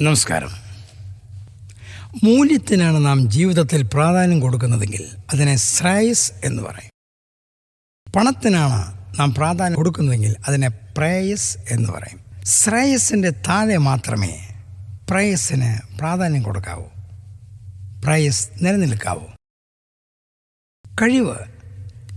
നമസ്കാരം. മൂല്യത്തിനാണ് നാം ജീവിതത്തിൽ പ്രാധാന്യം കൊടുക്കുന്നതെങ്കിൽ അതിനെ ശ്രേയസ് എന്ന് പറയും. പണത്തിനാണ് നാം പ്രാധാന്യം കൊടുക്കുന്നതെങ്കിൽ അതിനെ പ്രേയസ് എന്ന് പറയും. ശ്രേയസിന്റെ താഴെ മാത്രമേ പ്രേയസിന് പ്രാധാന്യം കൊടുക്കാവൂ. പ്രേയസ് നിലനിൽക്കാവൂ. കഴിവ്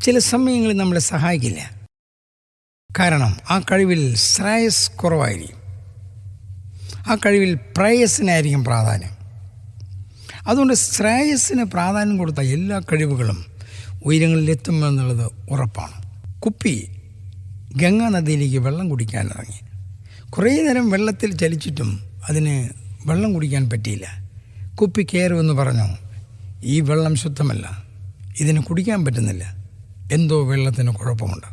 ചില സമയങ്ങളിൽ നമ്മളെ സഹായിക്കില്ല. കാരണം ആ കഴിവിൽ ശ്രേയസ് കുറവായിരിക്കും. ആ കഴിവിൽ പ്രേയസിനായിരിക്കും പ്രാധാന്യം. അതുകൊണ്ട് ശ്രേയസ്സിന് പ്രാധാന്യം കൊടുത്ത എല്ലാ കഴിവുകളും ഉയരങ്ങളിലെത്തുമെന്നുള്ളത് ഉറപ്പാണ്. കുപ്പി ഗംഗാ നദിയിലേക്ക് വെള്ളം കുടിക്കാൻ ഇറങ്ങി. കുറേ നേരം വെള്ളത്തിൽ ചലിച്ചിട്ടും അതിന് വെള്ളം കുടിക്കാൻ പറ്റിയില്ല. കുപ്പി കയറുമെന്ന് പറഞ്ഞു. ഈ വെള്ളം ശുദ്ധമല്ല. ഇതിന് കുടിക്കാൻ പറ്റുന്നില്ല. എന്തോ വെള്ളത്തിന് കുഴപ്പമുണ്ട്.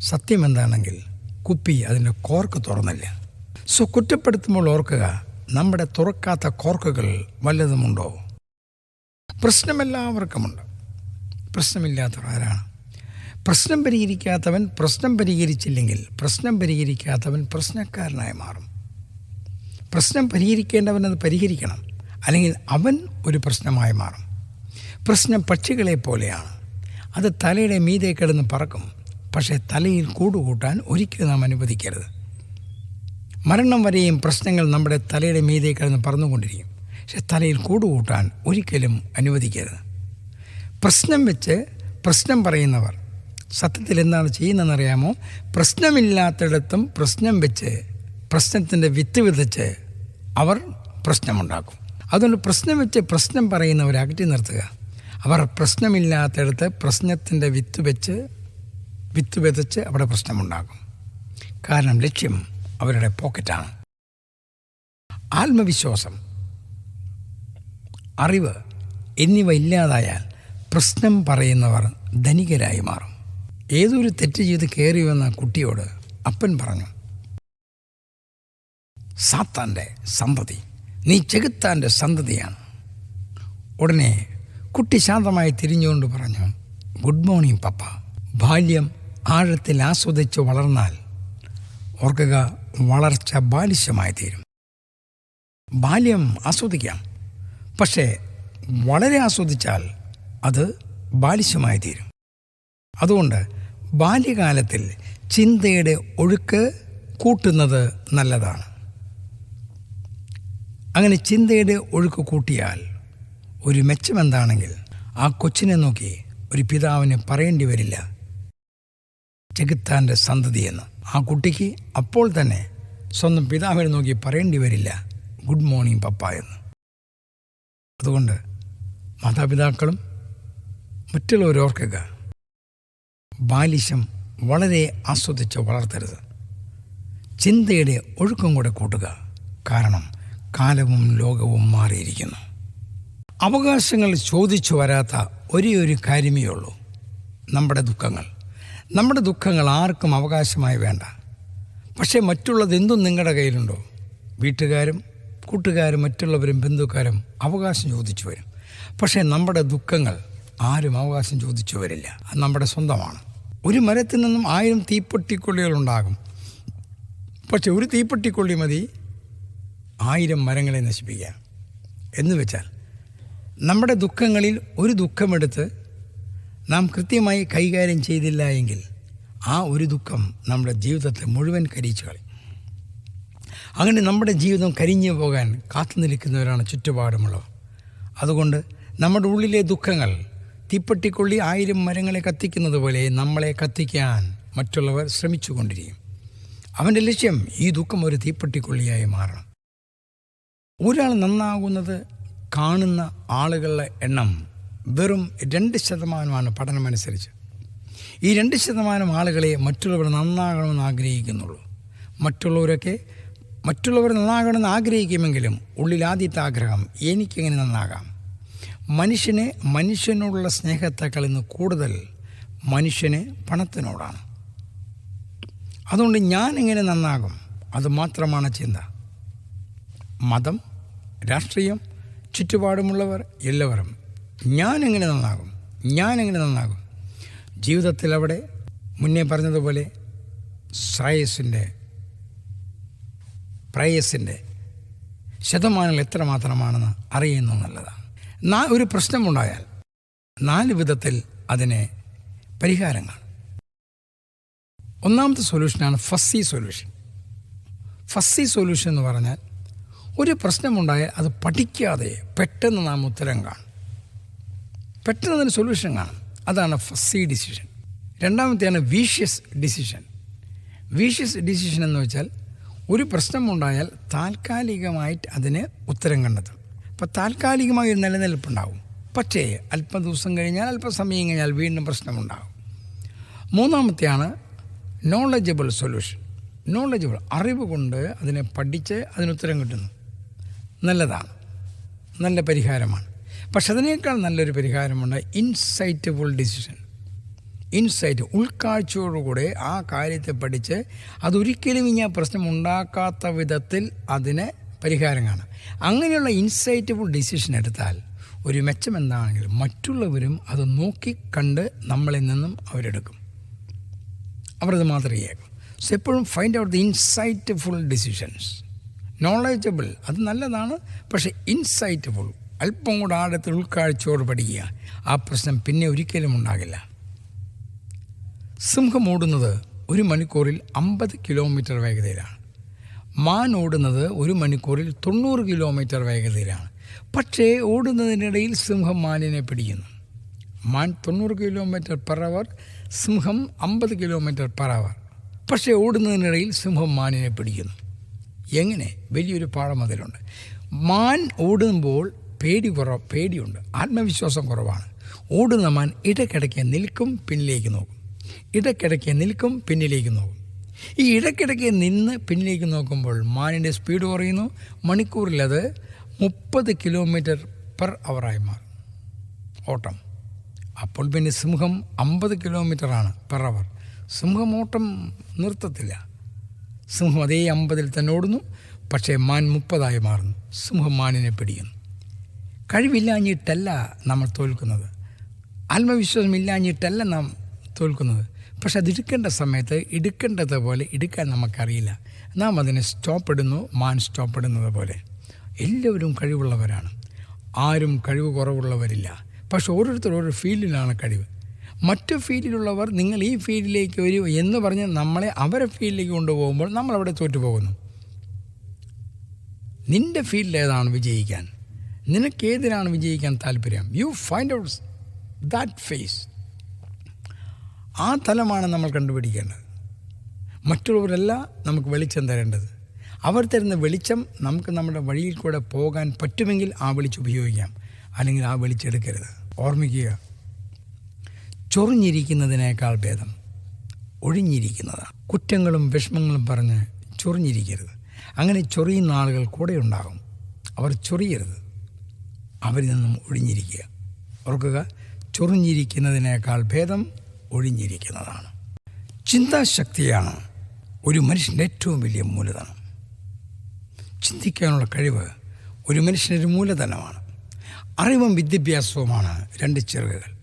സത്യം എന്താണെങ്കിൽ കുപ്പി അതിന്റെ കോർക്ക് തുറന്നില്ല. സോ കുറ്റപ്പെടുത്തുമ്പോൾ ഓർക്കുക നമ്മുടെ തുറക്കാത്ത കോർക്കുകൾ വല്ലതുമുണ്ടോ? പ്രശ്നമെല്ലാവർക്കുമുണ്ട്. പ്രശ്നമില്ലാത്തവർ ആരാണ്? പ്രശ്നം പരിഹരിക്കാത്തവൻ പ്രശ്നം പരിഹരിച്ചില്ലെങ്കിൽ പ്രശ്നം പരിഹരിക്കാത്തവൻ പ്രശ്നക്കാരനായി മാറും. പ്രശ്നം പരിഹരിക്കേണ്ടവൻ അത് പരിഹരിക്കണം. അല്ലെങ്കിൽ അവൻ ഒരു പ്രശ്നമായി മാറും. പ്രശ്നം പക്ഷികളെ പോലെയാണ്. അത് തലയുടെ മീതെ കിടന്ന് പറക്കും. പക്ഷേ തലയിൽ കൂടുകൂട്ടാൻ ഒരിക്കലും നാം അനുവദിക്കരുത്. മരണം വരെയും പ്രശ്നങ്ങൾ നമ്മുടെ തലയുടെ മീതെ കിടന്ന് പറന്നുകൊണ്ടിരിക്കും. പക്ഷെ തലയിൽ കൂടുകൂട്ടാൻ ഒരിക്കലും അനുവദിക്കരുത്. പ്രശ്നം വെച്ച് പ്രശ്നം പറയുന്നവർ സത്യത്തിൽ എന്താണ് ചെയ്യുന്നതെന്നറിയാമോ? പ്രശ്നമില്ലാത്തിടത്തും പ്രശ്നം വെച്ച് പ്രശ്നത്തിന്റെ വിത്ത് വിതച്ച് അവർ പ്രശ്നമുണ്ടാക്കും. അതുകൊണ്ട് പ്രശ്നം വെച്ച് പ്രശ്നം പറയുന്നവരെ അകറ്റി നിർത്തുക. അവർ പ്രശ്നമില്ലാത്തിടത്ത് പ്രശ്നത്തിന്റെ വിത്ത് വെച്ച് വിത്ത് വിതച്ച് അവിടെ പ്രശ്നമുണ്ടാക്കും. കാരണം ലക്ഷ്യം അവരുടെ പോക്കറ്റാണ്. ആത്മവിശ്വാസം അറിവ് എന്നിവ ഇല്ലാതായാൽ പ്രശ്നം പറയുന്നവർ ധനികരായി മാറും. ഏതൊരു തെറ്റ് ചെയ്ത് കയറി വന്ന കുട്ടിയോട് അപ്പൻ പറഞ്ഞു സാത്താന്റെ സന്തതി നീ ചെകുത്താന്റെ സന്തതിയാണ്. ഉടനെ കുട്ടി ശാന്തമായി തിരിഞ്ഞുകൊണ്ട് പറഞ്ഞു ഗുഡ് മോർണിംഗ് പപ്പ. ബാല്യം ആഴത്തിൽ ആസ്വദിച്ച് വളർന്നാൽ ഓർക്കുക വളർച്ച ബാലിശമായി തീരും. ബാല്യം ആസ്വദിക്കാം. പക്ഷേ വളരെ ആസ്വദിച്ചാൽ അത് ബാലിശമായി തീരും. അതുകൊണ്ട് ബാല്യകാലത്തിൽ ചിന്തയുടെ ഒഴുക്ക് കൂട്ടുന്നത് നല്ലതാണ്. അങ്ങനെ ചിന്തയുടെ ഒഴുക്ക് കൂട്ടിയാൽ ഒരു മെച്ചം എന്താണെങ്കിൽ ആ കൊച്ചിനെ നോക്കി ഒരു പിതാവിന് പറയേണ്ടി വരില്ല. ചെകുത്താന്റെ സന്തതിയെന്ന്. ആ കുട്ടിക്ക് അപ്പോൾ തന്നെ സ്വന്തം പിതാവിനെ നോക്കി പറയേണ്ടി വരില്ല. ഗുഡ് മോർണിംഗ് പപ്പ എന്ന്. അതുകൊണ്ട് മാതാപിതാക്കളും മറ്റുള്ളവർ ഓർക്കുക ബാലിശം വളരെ ആസ്വദിച്ച് വളർത്തരുത്. ചിന്തയുടെ ഒഴുക്കം കൂടെ കൂട്ടുക കാരണം കാലവും ലോകവും മാറിയിരിക്കുന്നു. അവകാശങ്ങൾ ചോദിച്ചു വരാത്ത ഒരേ ഒരു കാര്യമേ ഉള്ളൂ നമ്മുടെ ദുഃഖങ്ങൾ. നമ്മുടെ ദുഃഖങ്ങൾ ആർക്കും അവകാശമായി വേണ്ട. പക്ഷേ മറ്റുള്ളത് എന്തും നിങ്ങളുടെ കയ്യിലുണ്ടോ? വീട്ടുകാരും കൂട്ടുകാരും മറ്റുള്ളവരും ബന്ധുക്കാരും അവകാശം ചോദിച്ചു വരും. പക്ഷേ നമ്മുടെ ദുഃഖങ്ങൾ ആരും അവകാശം ചോദിച്ചു വരില്ല. അത് നമ്മുടെ സ്വന്തമാണ്. ഒരു മരത്തിൽ നിന്നും ആയിരം തീപ്പെട്ടിക്കൊള്ളികൾ ഉണ്ടാകും. പക്ഷെ ഒരു തീപ്പെട്ടിക്കൊള്ളി മതി ആയിരം മരങ്ങളെ നശിപ്പിക്കാൻ എന്ന് വെച്ചാൽ നമ്മുടെ ദുഃഖങ്ങളിൽ ഒരു ദുഃഖമെടുത്ത് നാം കൃത്യമായി കൈകാര്യം ചെയ്തില്ല എങ്കിൽ ആ ഒരു ദുഃഖം നമ്മുടെ ജീവിതത്തെ മുഴുവൻ കരിച്ചു കളയും. അങ്ങനെ നമ്മുടെ ജീവിതം കരിഞ്ഞു പോകാൻ കാത്തു നിൽക്കുന്നവരാണ് ചുറ്റുപാടുമുള്ളവർ. അതുകൊണ്ട് നമ്മുടെ ഉള്ളിലെ ദുഃഖങ്ങൾ തീപ്പെട്ടിക്കൊള്ളി ആയിരം മരങ്ങളെ കത്തിക്കുന്നത് പോലെ നമ്മളെ കത്തിക്കാൻ മറ്റുള്ളവർ ശ്രമിച്ചുകൊണ്ടിരിക്കും. അവന്റെ ലക്ഷ്യം ഈ ദുഃഖം ഒരു തീപ്പെട്ടിക്കൊള്ളിയായി മാറണം. ഒരാൾ നന്നാകുന്നത് കാണുന്ന ആളുകളുടെ എണ്ണം വെറും രണ്ട് ശതമാനമാണ് പഠനമനുസരിച്ച് ഈ രണ്ട് ശതമാനം ആളുകളെ മറ്റുള്ളവർ നന്നാകണമെന്ന് ആഗ്രഹിക്കുന്നുള്ളൂ. മറ്റുള്ളവരൊക്കെ മറ്റുള്ളവർ നന്നാകണമെന്ന് ആഗ്രഹിക്കുമെങ്കിലും ഉള്ളിൽ ആദ്യത്തെ ആഗ്രഹം എനിക്കെങ്ങനെ നന്നാകാം? മനുഷ്യന് മനുഷ്യനോടുള്ള സ്നേഹത്തെക്കാൾ ഇന്ന് കൂടുതൽ മനുഷ്യന് പണത്തിനോടാണ്. അതുകൊണ്ട് ഞാൻ എങ്ങനെ നന്നാകും? അത് മാത്രമാണ് ചിന്ത. മതം രാഷ്ട്രീയം ചുറ്റുപാടുമുള്ളവർ എല്ലാവരും ഞാൻ എങ്ങനെ നന്നാകും? ഞാൻ എങ്ങനെ നന്നാകും? ജീവിതത്തിൽ അവിടെ മുന്നേ പറഞ്ഞതുപോലെ ശ്രേയസിന്റെ പ്രേയസിന്റെ ശതമാനങ്ങൾ എത്രമാത്രമാണെന്ന് അറിയുന്നത് നല്ലതാണ്. നാ ഒരു പ്രശ്നമുണ്ടായാൽ നാല് വിധത്തിൽ അതിനെ പരിഹാരങ്ങൾ ഒന്നാമത്തെ സൊല്യൂഷനാണ് ഫസ്സി സൊല്യൂഷൻ. ഫസ്സി സൊല്യൂഷൻ എന്ന് പറഞ്ഞാൽ ഒരു പ്രശ്നമുണ്ടായാൽ അത് പഠിക്കാതെ പെട്ടെന്ന് നാം ഉത്തരം കാണും. പെട്ടെന്ന് അതിന് സൊല്യൂഷൻ കാണും. അതാണ് ഫസ്സി ഡിസിഷൻ രണ്ടാമത്തെയാണ് വീഷ്യസ് ഡിസിഷൻ വീഷ്യസ് ഡിസിഷൻ എന്ന് വെച്ചാൽ ഒരു പ്രശ്നമുണ്ടായാൽ താൽക്കാലികമായിട്ട് അതിന് ഉത്തരം കണ്ടെത്തും. അപ്പോൾ താൽക്കാലികമായി ഒരു നിലനിൽപ്പുണ്ടാവും. പക്ഷേ അല്പം ദിവസം കഴിഞ്ഞാൽ അല്പം സമയം കഴിഞ്ഞാൽ വീണ്ടും പ്രശ്നമുണ്ടാകും. മൂന്നാമത്തെയാണ് നോളജബിൾ സൊല്യൂഷൻ നോളജബിൾ അറിവ് കൊണ്ട് അതിനെ പഠിച്ച് അതിനുത്തരം കിട്ടുന്നു. നല്ലതാണ്. നല്ല പരിഹാരമാണ്. പക്ഷെ അതിനേക്കാൾ നല്ലൊരു പരിഹാരമുണ്ട് ഇൻസൈറ്റബിൾ ഡിസിഷൻ ഇൻസൈറ്റ് ഉൾക്കാഴ്ചയോടുകൂടെ ആ കാര്യത്തെ പഠിച്ച് അതൊരിക്കലും ഇനി ആ പ്രശ്നം ഉണ്ടാക്കാത്ത വിധത്തിൽ അതിന് പരിഹാരം കാണാം. അങ്ങനെയുള്ള ഇൻസൈറ്റബിൾ ഡിസിഷൻ എടുത്താൽ ഒരു മെച്ചം എന്താണെങ്കിലും മറ്റുള്ളവരും അത് നോക്കിക്കണ്ട് നമ്മളിൽ നിന്നും അവരെടുക്കും. അവരത് മാത്രമേ ചെയ്യാക്കും സോ എപ്പോഴും find out the insightful decisions knowledgeable അത് നല്ലതാണ് പക്ഷേ ഇൻസൈറ്റ്ഫുൾ അല്പം കൂടെ ആഴത്തിൽ ഉൾക്കാഴ്ചയോട് പഠിക്കുക. ആ പ്രശ്നം പിന്നെ ഒരിക്കലും ഉണ്ടാകില്ല. സിംഹം ഓടുന്നത് ഒരു മണിക്കൂറിൽ അമ്പത് കിലോമീറ്റർ വേഗതയിലാണ്. മാൻ ഓടുന്നത് ഒരു മണിക്കൂറിൽ തൊണ്ണൂറ് കിലോമീറ്റർ വേഗതയിലാണ്. പക്ഷേ ഓടുന്നതിനിടയിൽ സിംഹം മാനിനെ പിടിക്കുന്നു. മാൻ തൊണ്ണൂറ് കിലോമീറ്റർ പെർ അവർ സിംഹം അമ്പത് കിലോമീറ്റർ പെർ അവർ. പക്ഷേ ഓടുന്നതിനിടയിൽ സിംഹം മാനിനെ പിടിക്കുന്നു. എങ്ങനെ? വലിയൊരു പാഠം അതിലുണ്ട്. മാൻ ഓടുമ്പോൾ പേടി കുറവ് പേടിയുണ്ട്. ആത്മവിശ്വാസം കുറവാണ്. ഓടുന്ന മാൻ ഇടയ്ക്കിടയ്ക്ക് നിൽക്കും പിന്നിലേക്ക് നോക്കും. ഇടയ്ക്കിടയ്ക്ക് നിൽക്കും പിന്നിലേക്ക് നോക്കും. ഈ ഇടയ്ക്കിടയ്ക്ക് നിന്ന് പിന്നിലേക്ക് നോക്കുമ്പോൾ മാനിന്റെ സ്പീഡ് കുറയുന്നു. മണിക്കൂറിലത് മുപ്പത് കിലോമീറ്റർ പെർ അവറായി മാറും. ഓട്ടം. അപ്പോൾ പിന്നെ സിംഹം അമ്പത് കിലോമീറ്ററാണ് പെർ അവർ. സിംഹം ഓട്ടം നിർത്തത്തില്ല. സിംഹം അതേ അമ്പതിൽ തന്നെ ഓടുന്നു. പക്ഷേ മാൻ മുപ്പതായി മാറുന്നു. സിംഹം മാനിനെ പിടിക്കുന്നു. കഴിവില്ലാഞ്ഞിട്ടല്ല നമ്മൾ തോൽക്കുന്നത്. ആത്മവിശ്വാസം ഇല്ലാഞ്ഞിട്ടല്ല നാം തോൽക്കുന്നത്. പക്ഷെ അത് എടുക്കേണ്ട സമയത്ത് എടുക്കേണ്ടത് പോലെ എടുക്കാൻ നമുക്കറിയില്ല. നാം അതിനെ സ്റ്റോപ്പ് ഇടുന്നു മാൻ സ്റ്റോപ്പ് ഇടുന്നത് പോലെ. എല്ലാവരും കഴിവുള്ളവരാണ്. ആരും കഴിവ് കുറവുള്ളവരില്ല. പക്ഷെ ഓരോരുത്തർ ഓരോ ഫീൽഡിലാണ് കഴിവ്. മറ്റു ഫീൽഡിലുള്ളവർ നിങ്ങൾ ഈ ഫീൽഡിലേക്ക് വരൂ എന്ന് പറഞ്ഞ് നമ്മളെ അവരെ ഫീൽഡിലേക്ക് കൊണ്ടുപോകുമ്പോൾ നമ്മളവിടെ തോറ്റുപോകുന്നു. നിന്റെ ഫീൽഡിൽ ഏതാണ് വിജയിക്കാൻ? നിനക്ക് ഏതിനാണ് വിജയിക്കാൻ താല്പര്യം? You find out that face ആ തലമാണ് നമ്മൾ കണ്ടുപിടിക്കേണ്ടത്. മറ്റുള്ളവരല്ല നമുക്ക് വെളിച്ചം തരേണ്ടത്. അവർ തരുന്ന വെളിച്ചം നമുക്ക് നമ്മുടെ വഴിയിൽ കൂടെ പോകാൻ പറ്റുമെങ്കിൽ ആ വെളിച്ചം ഉപയോഗിക്കാം. അല്ലെങ്കിൽ ആ വെളിച്ചം എടുക്കരുത്. ഓർമ്മിക്കുക. ചൊറിഞ്ഞിരിക്കുന്നതിനേക്കാൾ ഭേദം. ഒഴിഞ്ഞിരിക്കുന്നതാണ് കുറ്റങ്ങളും വിഷമങ്ങളും പറഞ്ഞ് ചൊറിഞ്ഞിരിക്കരുത്. അങ്ങനെ ചൊറിയുന്ന ആളുകൾ കൂടെ ഉണ്ടാകും. അവർ ചൊറിയരുത്. അവരിൽ നിന്നും ഒഴിഞ്ഞിരിക്കുക. ഓർക്കുക ചൊറിഞ്ഞിരിക്കുന്നതിനേക്കാൾ ഭേദം ഒഴിഞ്ഞിരിക്കുന്നതാണ്. ചിന്താശക്തിയാണ് ഒരു മനുഷ്യന്റെ ഏറ്റവും വലിയ മൂലധനം. ചിന്തിക്കാനുള്ള കഴിവ് ഒരു മനുഷ്യനൊരു മൂലധനമാണ്. അറിവും വിദ്യാഭ്യാസവുമാണ് രണ്ട് ചിറകുകൾ.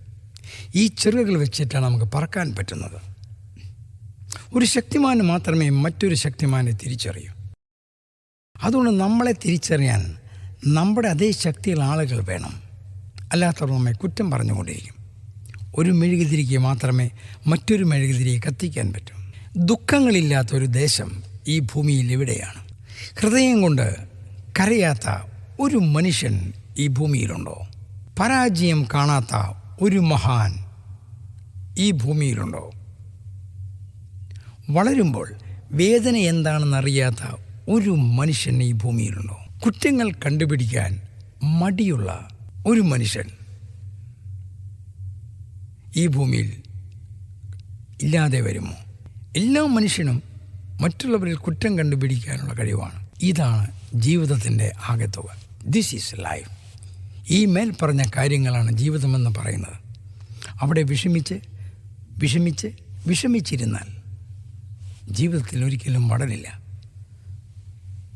ഈ ചിറകുകൾ വെച്ചിട്ടാണ് നമുക്ക് പറക്കാൻ പറ്റുന്നത്. ഒരു ശക്തിമാന് മാത്രമേ മറ്റൊരു ശക്തിമാനെ തിരിച്ചറിയൂ. അതുകൊണ്ട് നമ്മളെ തിരിച്ചറിയാൻ നമ്മുടെ അതേ ശക്തിയുള്ള ആളുകൾ വേണം. അല്ലാത്തവർ നമ്മെ കുറ്റം പറഞ്ഞുകൊണ്ടിരിക്കും ഒരു മെഴുകുതിരിക്ക് മാത്രമേ മറ്റൊരു മെഴുകുതിരിയെ കത്തിക്കാൻ പറ്റൂ. ദുഃഖങ്ങളില്ലാത്ത ഒരു ദേശം ഈ ഭൂമിയിൽ എവിടെയാണ്? ഹൃദയം കൊണ്ട് കരയാത്ത ഒരു മനുഷ്യൻ ഈ ഭൂമിയിലുണ്ടോ? പരാജയം കാണാത്ത ഒരു മഹാൻ ഈ ഭൂമിയിലുണ്ടോ? വളരുമ്പോൾ വേദന എന്താണെന്നറിയാത്ത ഒരു മനുഷ്യൻ ഈ ഭൂമിയിലുണ്ടോ? കുറ്റങ്ങൾ കണ്ടുപിടിക്കാൻ മടിയുള്ള ഒരു മനുഷ്യൻ ഈ ഭൂമിയിൽ ഇല്ലാതെ വരുമോ? എല്ലാ മനുഷ്യനും മറ്റുള്ളവരിൽ കുറ്റം കണ്ടുപിടിക്കാനുള്ള കഴിവാണ്. ഇതാണ് ജീവിതത്തിന്റെ ആകെത്തുക. ദിസ് ഈസ് ലൈഫ് ഈ മേൽ പറഞ്ഞ കാര്യങ്ങളാണ് ജീവിതമെന്ന് പറയുന്നത്. അവിടെ വിഷമിച്ച് വിഷമിച്ച് വിഷമിച്ചിരുന്നാൽ ജീവിതത്തിൽ ഒരിക്കലും വളരില്ല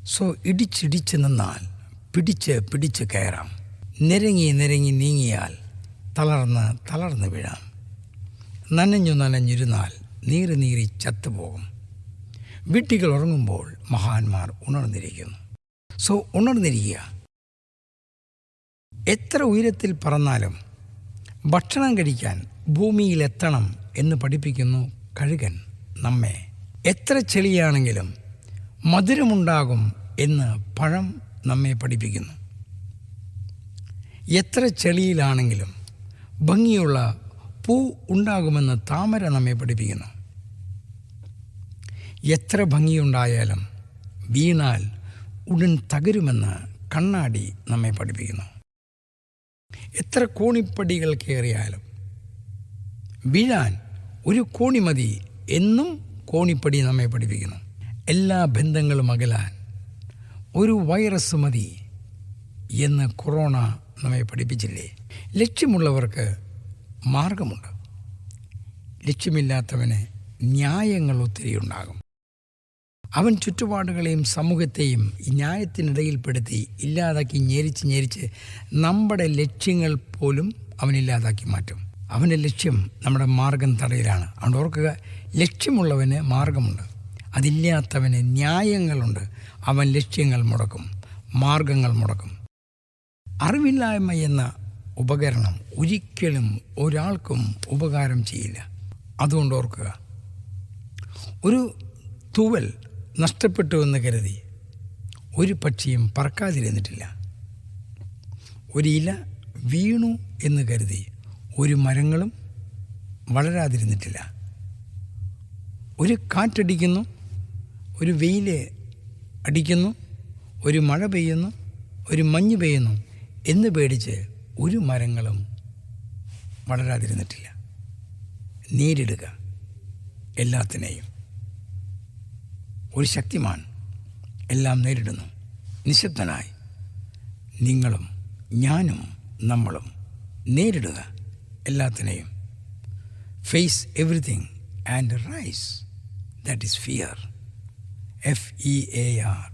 സോ ഇടിച്ചിടിച്ച് നിന്നാൽ പിടിച്ച് പിടിച്ച് കയറാം. നിരങ്ങി നിരങ്ങി നീങ്ങിയാൽ തളർന്ന് തളർന്ന് വീഴാം. നനഞ്ഞു നനഞ്ഞിരുന്നാൽ നീറി നീറി ചത്തുപോകും. വീട്ടികൾ ഉറങ്ങുമ്പോൾ മഹാന്മാർ ഉണർന്നിരിക്കുന്നു. സോ ഉണർന്നിരിക്കുക. എത്ര ഉയരത്തിൽ പറന്നാലും ഭക്ഷണം കഴിക്കാൻ ഭൂമിയിലെത്തണം എന്ന് പഠിപ്പിക്കുന്നു കഴുകൻ നമ്മെ. എത്ര ചെളിയാണെങ്കിലും മധുരമുണ്ടാകും എന്ന് പഴം നമ്മെ പഠിപ്പിക്കുന്നു. എത്ര ചെളിയിലാണെങ്കിലും ഭംഗിയുള്ള പൂ ഉണ്ടാകുമെന്ന് താമര നമ്മെ പഠിപ്പിക്കുന്നു. എത്ര ഭംഗിയുണ്ടായാലും വീണാൽ ഉടൻ തകരുമെന്ന് കണ്ണാടി നമ്മെ പഠിപ്പിക്കുന്നു. എത്ര കോണിപ്പടികൾ കയറിയാലും വീഴാൻ ഒരു കോണി മതി എന്നും കോണിപ്പടി നമ്മെ പഠിപ്പിക്കുന്നു. എല്ലാ ബന്ധങ്ങളും അകലാൻ ഒരു വൈറസ് മതി എന്ന് കൊറോണ നമ്മെ പഠിപ്പിച്ചില്ലേ? ലക്ഷ്യമുള്ളവർക്ക് മാർഗമുണ്ട്. ലക്ഷ്യമില്ലാത്തവന് ന്യായങ്ങൾ ഒത്തിരി ഉണ്ടാകും. അവൻ ചുറ്റുപാടുകളെയും സമൂഹത്തെയും ന്യായത്തിനിടയിൽപ്പെടുത്തി ഇല്ലാതാക്കി ഞെരിച്ച് ഞെരിച്ച് നമ്മുടെ ലക്ഷ്യങ്ങൾ പോലും അവനില്ലാതാക്കി മാറ്റും. അവന്റെ ലക്ഷ്യം നമ്മുടെ മാർഗം തടയിലാണ്. അതുകൊണ്ട് ഓർക്കുക ലക്ഷ്യമുള്ളവന് മാർഗമുണ്ട്. അതില്ലാത്തവന് ന്യായങ്ങളുണ്ട്. അവൻ ലക്ഷ്യങ്ങൾ മുടക്കും മാർഗങ്ങൾ മുടക്കും. അറിവില്ലായ്മ എന്ന ഉപകരണം ഒരിക്കലും ഒരാൾക്കും ഉപകാരം ചെയ്യില്ല. അതുകൊണ്ട് ഓർക്കുക ഒരു തൂവൽ നഷ്ടപ്പെട്ടു എന്ന് കരുതി ഒരു പക്ഷിയും പറക്കാതിരുന്നിട്ടില്ല. ഒരു ഇല വീണു എന്ന് കരുതി ഒരു മരങ്ങളും വളരാതിരുന്നിട്ടില്ല. ഒരു കാറ്റടിക്കുന്നു ഒരു വെയിൽ അടിക്കുന്നു ഒരു മഴ പെയ്യുന്നു ഒരു മഞ്ഞ് പെയ്യുന്നു എന്ന് പേടിച്ച് ഒരു മരങ്ങളും വളരാതിരുന്നിട്ടില്ല. നേരിടുക എല്ലാത്തിനെയും. ഒരു ശക്തിമാൻ എല്ലാം നേരിടുന്നു. നിശബ്ദനായി നിങ്ങളും ഞാനും നമ്മളും നേരിടുക എല്ലാത്തിനെയും. Face everything and rise that is fear F E A R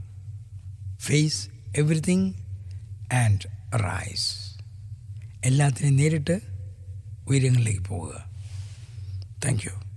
face everything and rise എല്ലാത്തിനെയും നേരിട്ട് ഉയരങ്ങളിലേക്ക് പോവുക. Thank you